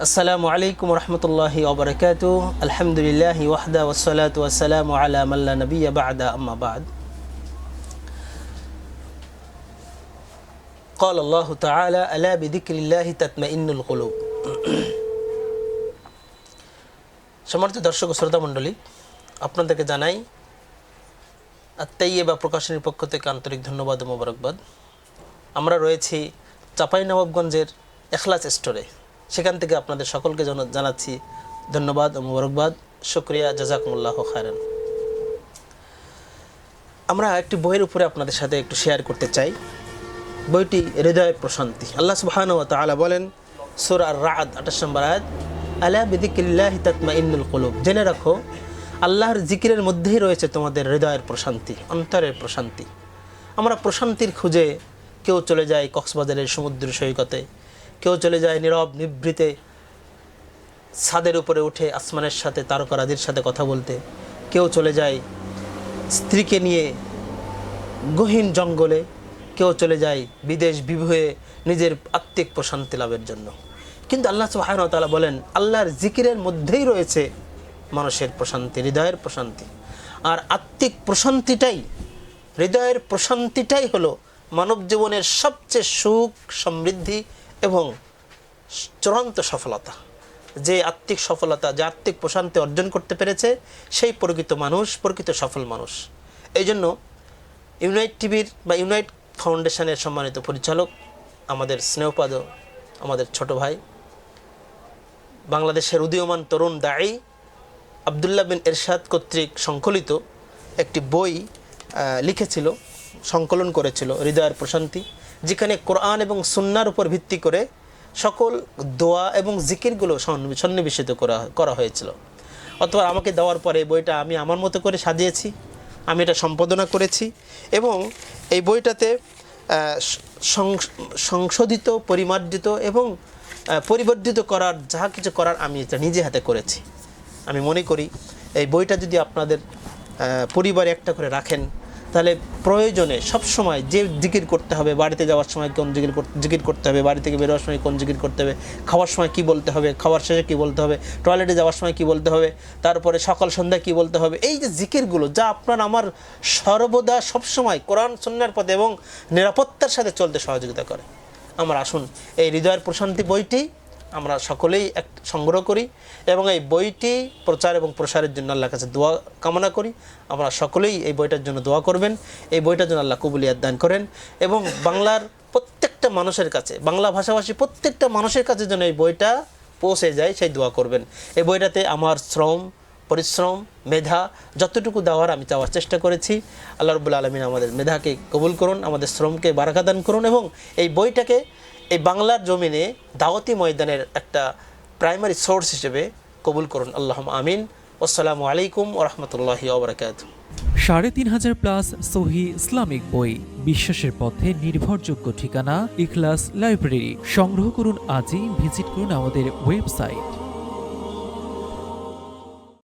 আসসালামু আলাইকুম রহমতুল্লাহি ওবরাকাত আলহামদুলিল্লাহ ওয়াহদা ওসালাত ওয়াসালাম আলা মাল্লা নবিয়া বাদা আম্মা বাদ قال الله تعالى ألا بذكر الله تطمئن القلوب সম্মানিত দর্শক ও শ্রোতা মণ্ডলী আপনাদেরকে জানাই আত্মাইয়ে বা প্রকাশনীর পক্ষ থেকে আন্তরিক ধন্যবাদ ও মোবারকবাদ আমরা রয়েছি চাপাই নবাবগঞ্জের এখলাস স্টোরে সেখান থেকে আপনাদের সকলকে জানা- জানাচ্ছি ধন্যবাদ ও মোবারকবাদ। শুক্রিয়া, জাজাকুমুল্লাহ খায়রান। আমরা একটি বইয়ের উপরে আপনাদের সাথে একটু শেয়ার করতে চাই। বইটি হৃদয় প্রশান্তি। আল্লাহ সুবহান ওয়া তাআলা বলেন, সূরা আর রাদ, আঠাশ নম্বর আয়াত, আলা বিদিকিল্লাহি তাতমাইন্নুল কুলুব। জেনে রাখো, আল্লাহর জিকিরের মধ্যেই রয়েছে তোমাদের হৃদয়ের প্রশান্তি, অন্তরের প্রশান্তি। আমরা প্রশান্তির খুঁজে কেউ চলে যায় কক্সবাজারের সমুদ্র সৈকতে। কেউ চলে যায় নীরব, নিভৃতে, ছাদের উপরে উঠে আসমানের সাথে তারকারাজির সাথে কথা বলতে। কেউ চলে যায় স্ত্রীকে নিয়ে গহীন জঙ্গলে। কেউ চলে যায় বিদেশ বিভয়ে নিজের আত্মিক প্রশান্তি লাভের জন্য। কিন্তু আল্লাহ তাআলা বলেন, আল্লাহর জিকিরের মধ্যেই রয়েছে মানুষের প্রশান্তি, হৃদয়ের প্রশান্তি। আর আত্মিক প্রশান্তিটাই, হৃদয়ের প্রশান্তিটাই হলো মানব জীবনের সবচেয়ে সুখ সমৃদ্ধি এবং চূড়ান্ত সফলতা, যে আত্মিক সফলতা, যে আত্মিক প্রশান্তি অর্জন করতে পেরেছে, সেই প্রকৃত মানুষ, প্রকৃত সফল মানুষ। এই জন্য ইউনাইট টিভির বা ইউনাইট ফাউন্ডেশনের সম্মানিত পরিচালক আমাদের স্নেহপাদ, আমাদের ছোট ভাই, বাংলাদেশের উদীয়মান তরুণ দায়ী আবদুল্লাহ বিন এরশাদ কর্তৃক সংকলিত একটি বই লিখেছিল, সংকলন করেছিল, হৃদয়ের প্রশান্তি। যেখানে কোরআন এবং সুন্নার উপর ভিত্তি করে সকল দোয়া এবং জিকিরগুলো সন্নিবেশিত করা করা হয়েছিল। অথবা আমাকে দেওয়ার পরে বইটা আমি আমার মতো করে সাজিয়েছি, আমি এটা সম্পাদনা করেছি এবং এই বইটাতে সংশোধিত, পরিমার্জিত এবং পরিবর্ধিত করার যাহা কিছু করার আমি এটা নিজে হাতে করেছি। আমি মনে করি এই বইটা যদি আপনাদের পরিবারে একটা করে রাখেন তাহলে প্রয়োজনে সব সময় যে জিকির করতে হবে, বাড়িতে যাওয়ার সময় কোন জিকির জিকির করতে হবে, বাড়ি থেকে বেরোয়ার সময় কোন জিকির করতে হবে, খাওয়ার সময় কি বলতে হবে, খাওয়ার শেষে কি বলতে হবে টয়লেটে যাওয়ার সময় কি বলতে হবে, তারপরে সকাল সন্ধ্যা কি বলতে হবে, এই যে জিকিরগুলো যা আপনার আমার সর্বদা সবসময় কোরআন সন্ন্যার পথে এবং নিরাপত্তার সাথে চলতে সহযোগিতা করে। আমার আসুন, এই হৃদয়ের প্রশান্তি বইটি আমরা সকলেই এক সংগ্রহ করি এবং এই বইটি প্রচার এবং প্রসারের জন্য আল্লাহর কাছে দোয়া কামনা করি। আমরা সকলেই এই বইটার জন্য দোয়া করবেন। এই বইটার জন্য আল্লাহ কবুলিয়াত দান করেন এবং বাংলার প্রত্যেকটা মানুষের কাছে, বাংলা ভাষাভাষী প্রত্যেকটা মানুষের কাছে যেন এই বইটা পৌঁছে যায়, সেই দোয়া করবেন। এই বইটাতে আমার শ্রম, পরিশ্রম, মেধা যতটুকু দেওয়ার আমি চাওয়ার চেষ্টা করেছি। আল্লাহ রবুল্লা আলমিন আমাদের মেধাকে কবুল করুন, আমাদের শ্রমকে বারাকা দান করুন এবং এই বইটাকে এই বাংলার জমিনে দাওয়াতি ময়দানের একটা প্রাইমারি সোর্স হিসেবে কবুল করুন। আল্লাহ আমিন। আসসালামু আলাইকুম ওরহমতুল্লাহ ওবরাকাত সাড়ে তিন হাজার প্লাস সহি ইসলামিক বই, বিশ্বাসের পথে নির্ভরযোগ্য ঠিকানা, ইখলাস লাইব্রেরি। সংগ্রহ করুন আজই, ভিজিট করুন আমাদের ওয়েবসাইট